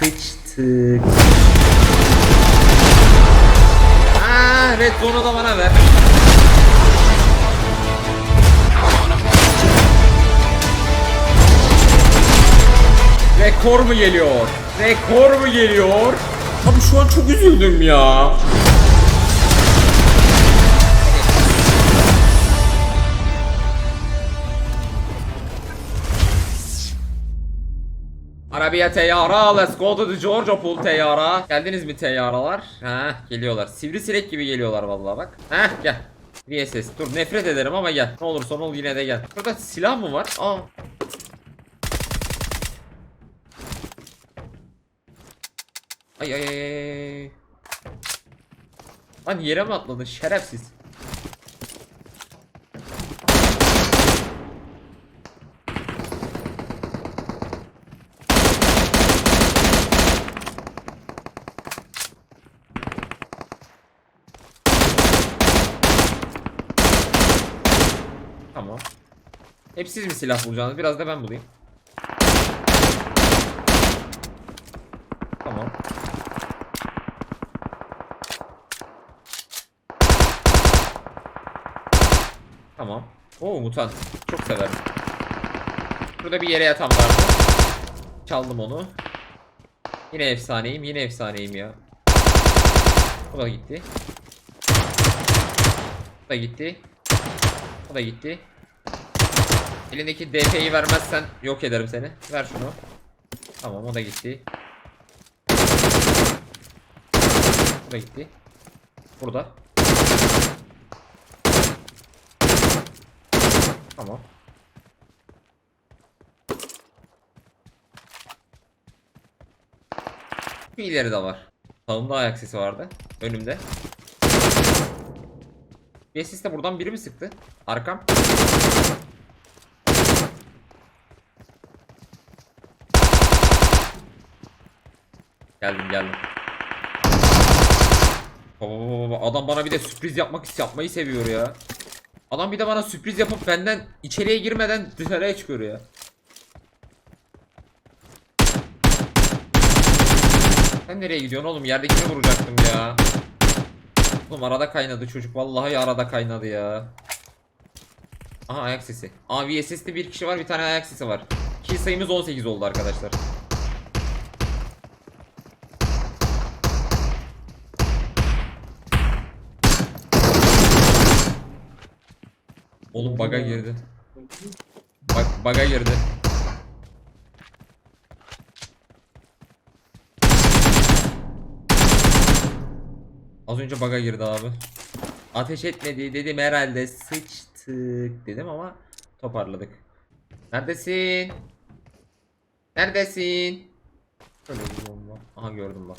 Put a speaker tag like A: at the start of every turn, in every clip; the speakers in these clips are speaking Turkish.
A: sıçtık. Aa, red zone'u da bana ver. Rekor mu geliyor? Rekor mu geliyor? Abi şu an çok üzüldüm ya. Arabiya teyyara, let's go to the Georgia Pool teyyara. Geldiniz mi teyyaralar? Ha, geliyorlar. Sivrisinek gibi geliyorlar vallahi bak. Ha, gel. VSS. Dur nefret ederim ama gel. Ne olursa ol yine de gel. Burada silah mı var? Aa. Ay ay ay. Lan yere mi atladın şerefsiz? Tamam. Hep siz mi silah bulacaksınız? Biraz da ben bulayım. Tamam. Tamam. Oo mutant. Çok severim. Burada bir yere yatan vardı. Çaldım onu. Yine efsaneyim. Yine efsaneyim ya. Bu da gitti. Bu da gitti. O da gitti. Elindeki DP'yi vermezsen yok ederim seni. Ver şunu. Tamam o da gitti. Bu da gitti. Burada. Tamam. Bir ileri de var. Sağımda ayak sesi vardı. Önümde. Bir ses buradan biri mi sıktı? Arkam. Geldim geldim. Baba, baba, baba, Adam bana bir de sürpriz yapmak yapmayı seviyor ya. Adam bir de bana sürpriz yapıp benden içeriye girmeden dışarıya çıkıyor ya. Sen nereye gidiyorsun oğlum? Yerdekini vuracaktım ya. Oğlum arada kaynadı çocuk. Vallahi arada kaynadı ya. Aha ayak sesi. Aa VSS'de bir kişi var bir tane ayak sesi var. Kill sayımız 18 oldu arkadaşlar. Oğlum baga girdi. Bak baga girdi. Az önce baga girdi abi. Ateş etmedi dedim herhalde sıçtık dedim ama toparladık. Neredesin? Neredesin? Şöyle bir bomba. Aha gördüm bak.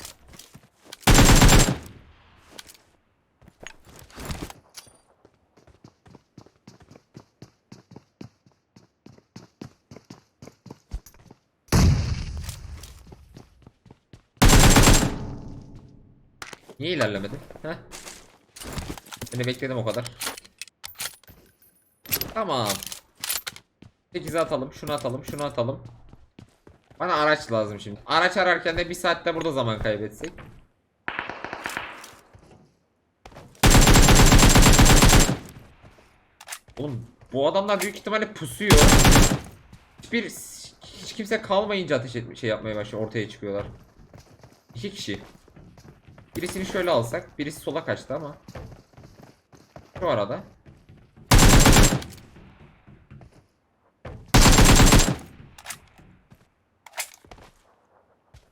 A: Niye ilerlemedi? Heh. Seni bekledim o kadar. Tamam. 8'e atalım, şunu atalım, şunu atalım. Bana araç lazım şimdi. Araç ararken de bir saatte burada zaman kaybetsek. Oğlum bu adamlar büyük ihtimalle pusuyor. Hiçbir hiç kimse kalmayınca ateş etme şey yapmaya başlıyor. Ortaya çıkıyorlar. İki kişi. Birisini şöyle alsak. Birisi sola kaçtı ama. Şu arada.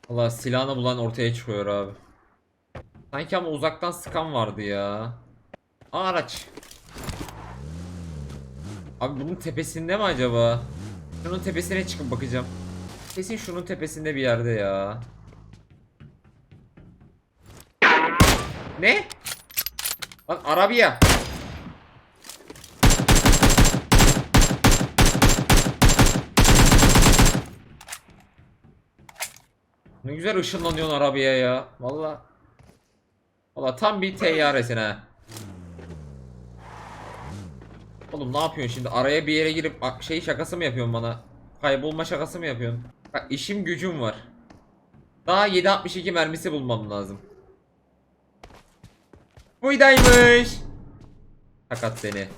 A: Allah silahını bulan ortaya çıkıyor abi. Sanki ama uzaktan sıkan vardı ya. Araç. Abi bunun tepesinde mi acaba? Şunun tepesine çıkıp bakacağım. Kesin şunun tepesinde bir yerde ya. Ne? Lan Arabiya. Ne güzel ışınlanıyorsun arabaya ya. Valla. Valla tam bir teyyaresin ha. Oğlum ne yapıyorsun şimdi? Araya bir yere girip şey şakası mı yapıyorsun bana? Kaybolma şakası mı yapıyorsun? Bak işim gücüm var. Daha 7.62 mermisi bulmam lazım. Buydaymış. Fakat seni.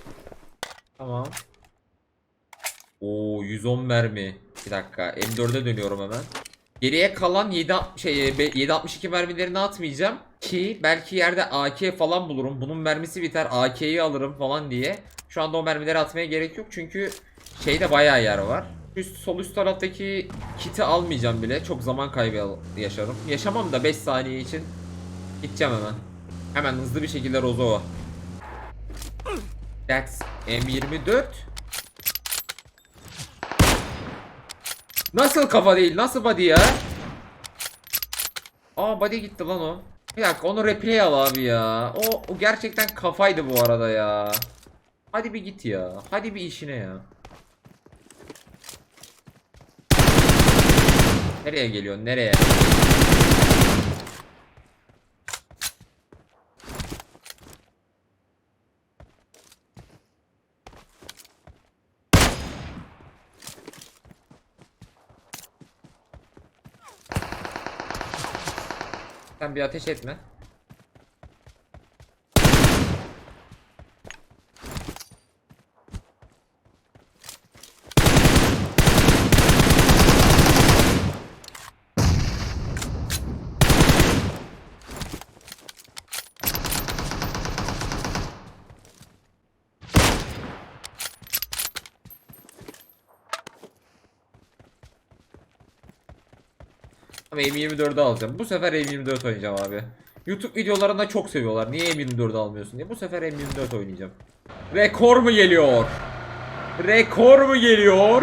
A: Tamam. Oo 110 mermi. Bir dakika. M4'e dönüyorum hemen. Geriye kalan 7 şey 7.62 mermilerini atmayacağım ki belki yerde AK falan bulurum. Bunun mermisi biter. AK'yi alırım falan diye. Şu anda o mermileri atmaya gerek yok çünkü şeyde bayağı yer var. Üst sol üst taraftaki kiti almayacağım bile. Çok zaman kaybı yaşarım. Yaşamam da 5 saniye için gideceğim hemen. Hemen hızlı bir şekilde Rozova. That's M24. Nasıl kafa değil? Nasıl body ya? Aa body gitti lan o. Bir dakika onu replay al abi ya. O, o gerçekten kafaydı bu arada ya. Hadi bir git ya. Hadi bir işine ya. Nereye geliyorsun? Nereye? Bir ateş etme. Ama M24'ü alacağım. Bu sefer M24 oynayacağım abi. YouTube videolarında çok seviyorlar. Niye M24'ü almıyorsun diye. Bu sefer M24 oynayacağım. Rekor mu geliyor? Rekor mu geliyor?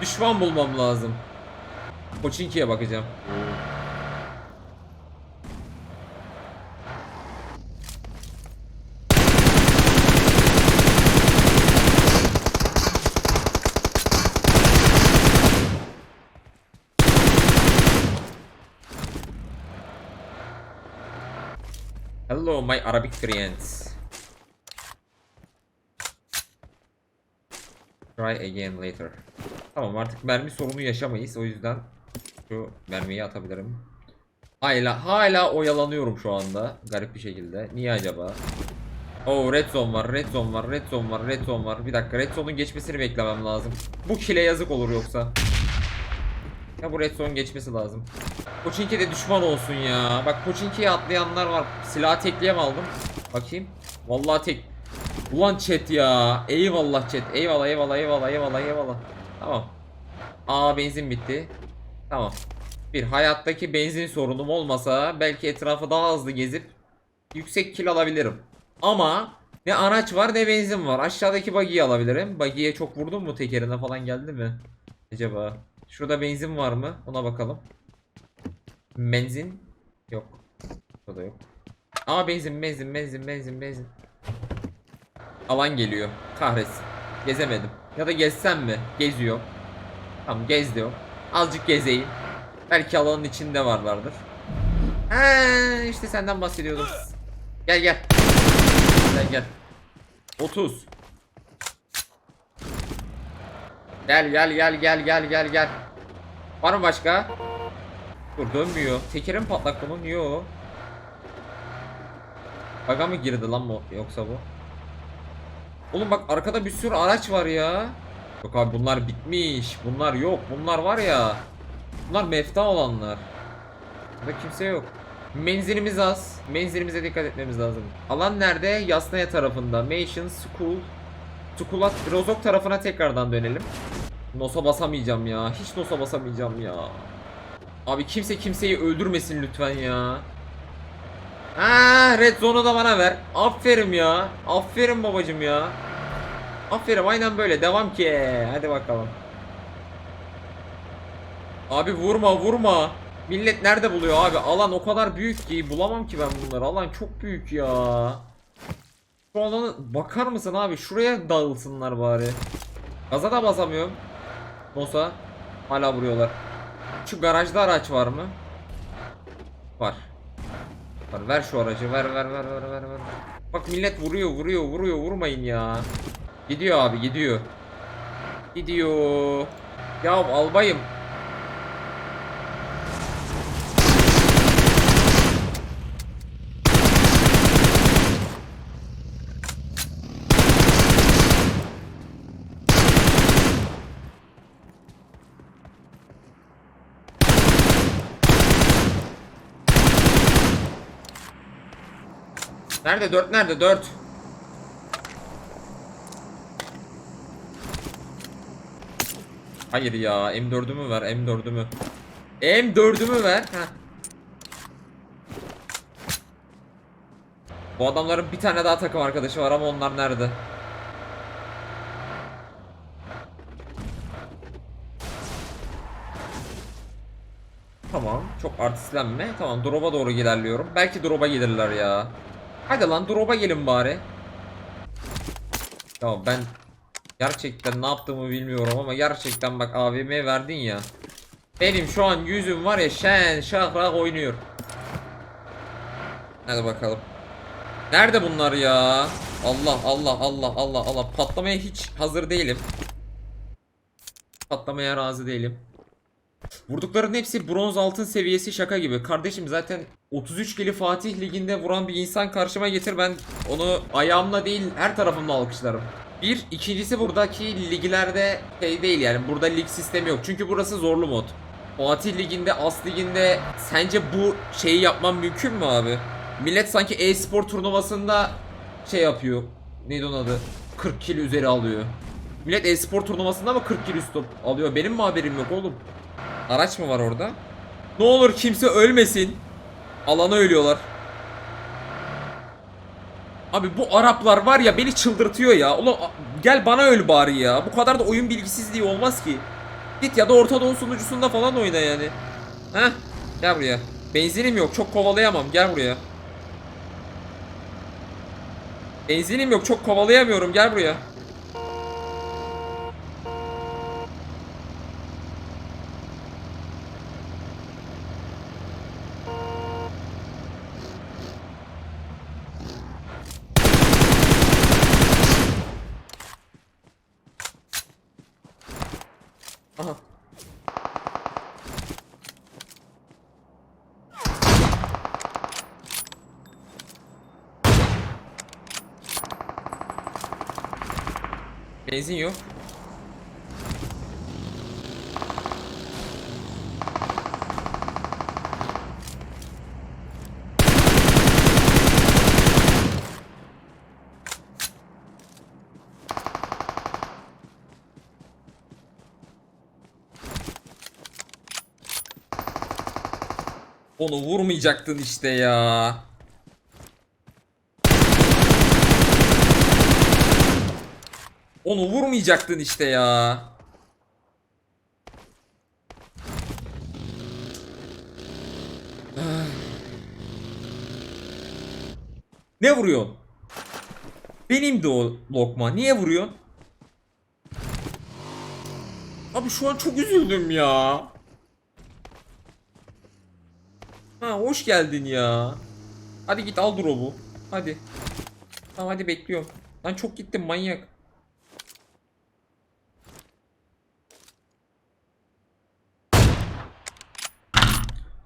A: Düşman bulmam lazım. Koçinki'ye bakacağım. My Arabic friends. Try again later. Tamam artık mermi sorunu yaşamayız. O yüzden şu mermiyi atabilirim. Hala hala oyalanıyorum şu anda garip bir şekilde. Niye acaba? Oo red zone var, red zone var, red zone var, red zone var. Bir dakika red zone'un geçmesini beklemem lazım. Bu kile yazık olur yoksa. Ya bu red geçmesi lazım. Pochinki de düşman olsun ya. Bak Pochinki'ye atlayanlar var. Silahı tekliğe mi aldım? Bakayım. Vallahi tek. Ulan chat ya. Eyvallah chat. Eyvallah eyvallah eyvallah eyvallah eyvallah. Tamam. Aa benzin bitti. Tamam. Bir hayattaki benzin sorunum olmasa belki etrafı daha hızlı gezip yüksek kill alabilirim. Ama ne araç var ne benzin var. Aşağıdaki buggy'yi alabilirim. Buggy'ye çok vurdum mu tekerine falan geldi mi? Acaba. Şurada benzin var mı? Ona bakalım. Benzin yok. Burada yok. Aa benzin benzin benzin benzin benzin. Alan geliyor. Kahretsin. Gezemedim. Ya da gezsem mi? Geziyor. Tamam gez diyor. Azıcık gezeyim. Belki alanın içinde varlardır. Ha işte senden bahsediyordum. Gel gel. Gel gel. 30. Gel gel gel gel gel gel gel. Var mı başka? Dur dönmüyor. Tekerim patlak bunun. Yo. Baga mı girdi lan bu yoksa bu? Oğlum bak arkada bir sürü araç var ya. Yok abi bunlar bitmiş. Bunlar yok. Bunlar var ya. Bunlar mefta olanlar. Burada kimse yok. Menzilimiz az. Menzilimize dikkat etmemiz lazım. Alan nerede? Yasnaya tarafında. Mansion, School. School'a, Rozok tarafına tekrardan dönelim. Nosa basamayacağım ya. Hiç Nosa basamayacağım ya. Abi kimse kimseyi öldürmesin lütfen ya. Ha, Red Zone'u da bana ver. Aferin ya. Aferin babacım ya. Aferin aynen böyle devam ki. Hadi bakalım. Abi vurma vurma. Millet nerede buluyor abi? Alan o kadar büyük ki bulamam ki ben bunları. Alan çok büyük ya. Şu alanı bakar mısın abi? Şuraya dağılsınlar bari. Gaza da basamıyorum. Nosa hala vuruyorlar. Şu garajda araç var mı? Var. Var. Ver şu aracı. Ver ver ver ver ver ver. Bak millet vuruyor vuruyor vuruyor vurmayın ya. Gidiyor abi gidiyor. Gidiyor. Ya albayım. Nerede 4 nerede 4? Hayır ya M4'ümü ver M4'ümü. M4'ümü ver. Heh. Bu adamların bir tane daha takım arkadaşı var ama onlar nerede? Tamam. Çok artistlenme. Tamam drop'a doğru ilerliyorum. Belki drop'a gelirler ya. Hadi lan drop'a gelin bari. Tamam ben gerçekten ne yaptığımı bilmiyorum ama gerçekten bak AVM verdin ya. Benim şu an yüzüm var ya şen şahrak oynuyor. Hadi bakalım. Nerede bunlar ya? Allah Allah Allah Allah Allah patlamaya hiç hazır değilim. Patlamaya razı değilim. Vurdukların hepsi bronz altın seviyesi şaka gibi. Kardeşim zaten 33 kili Fatih Ligi'nde vuran bir insan karşıma getir ben onu ayağımla değil her tarafımla alkışlarım. Bir, ikincisi buradaki liglerde şey değil yani burada lig sistemi yok. Çünkü burası zorlu mod. Fatih Ligi'nde, As Ligi'nde sence bu şeyi yapmam mümkün mü abi? Millet sanki e-spor turnuvasında şey yapıyor. Neydi onun adı? 40 kill üzeri alıyor. Millet e-spor turnuvasında mı 40 kill üstü alıyor? Benim mi haberim yok oğlum? Araç mı var orada? Ne olur kimse ölmesin. Alana ölüyorlar. Abi bu Araplar var ya beni çıldırtıyor ya. Ulan gel bana öl bari ya. Bu kadar da oyun bilgisizliği olmaz ki. Git ya da Orta Doğu sunucusunda falan oyna yani. Heh. Gel buraya. Benzinim yok çok kovalayamam gel buraya. Benzinim yok çok kovalayamıyorum gel buraya. Aha. Benzin Onu vurmayacaktın işte ya. Onu vurmayacaktın işte ya. Ne vuruyorsun? Benim de o lokma. Niye vuruyorsun? Abi şu an çok üzüldüm ya. Ha hoş geldin ya. Hadi git al drop'u. Hadi. Tamam hadi bekliyorum. Lan çok gittim manyak.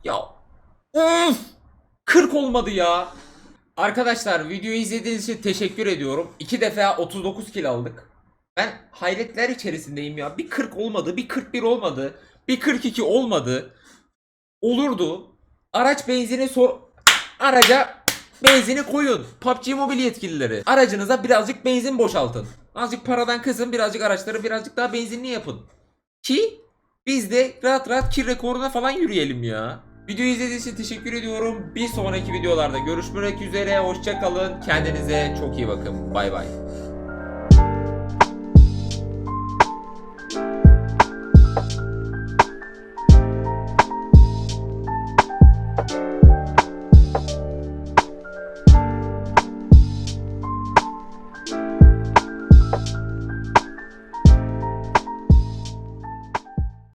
A: Ya. Of! 40 olmadı ya. Arkadaşlar videoyu izlediğiniz için teşekkür ediyorum. 2 defa 39 kill aldık. Ben hayretler içerisindeyim ya. Bir 40 olmadı, bir 41 olmadı, bir 42 olmadı. Olurdu. Araç benzini sor... Araca benzini koyun. PUBG Mobile yetkilileri. Aracınıza birazcık benzin boşaltın. Azıcık paradan kısın, birazcık araçları birazcık daha benzinli yapın. Ki biz de rahat rahat kir rekoruna falan yürüyelim ya. Videoyu izlediğiniz için teşekkür ediyorum. Bir sonraki videolarda görüşmek üzere. Hoşçakalın. Kendinize çok iyi bakın. Bay bay.